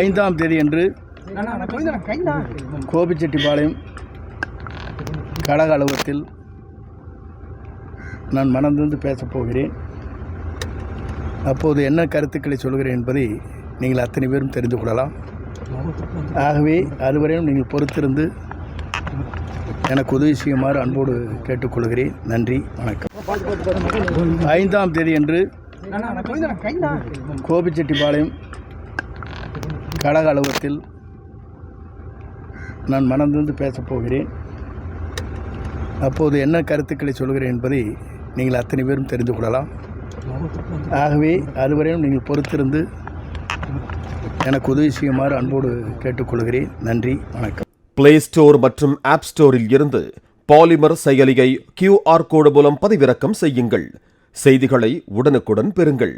ஐந்தாம் தேதி அன்று கோபிச்செட்டிப்பாளையம் கழக அலுவலகத்தில் நான் மனந்திருந்து பேசப் போகிறேன். அப்போது என்ன கருத்துக்களை சொல்கிறேன் என்பதை நீங்கள் அத்தனை பேரும் தெரிந்து கொள்ளலாம். ஆகவே அதுவரையும் நீங்கள் பொறுத்திருந்து எனக்கு உதவி செய்யுமாறு அன்போடு கேட்டுக்கொள்கிறேன். நன்றி வணக்கம். ஐந்தாம் தேதி அன்று கோபிச்செட்டிப்பாளையம் கழக அலுவலகத்தில் நான் மனந்திருந்து பேசப் போகிறேன். அப்போது என்ன கருத்துக்களை சொல்கிறேன் என்பதை நீங்கள் அத்தனை பேரும் தெரிந்து கொள்ளலாம். ஆகவே அதுவரையும் நீங்கள் பொறுத்திருந்து எனக்கு உதவி செய்யுமாறு அன்போடு கேட்டுக்கொள்கிறேன். நன்றி வணக்கம். பிளே ஸ்டோர் மற்றும் ஆப் ஸ்டோரில் இருந்து பாலிமர் செயலியை கியூஆர் கோடு மூலம் பதிவிறக்கம் செய்யுங்கள். செய்திகளை உடனுக்குடன் பெறுங்கள்.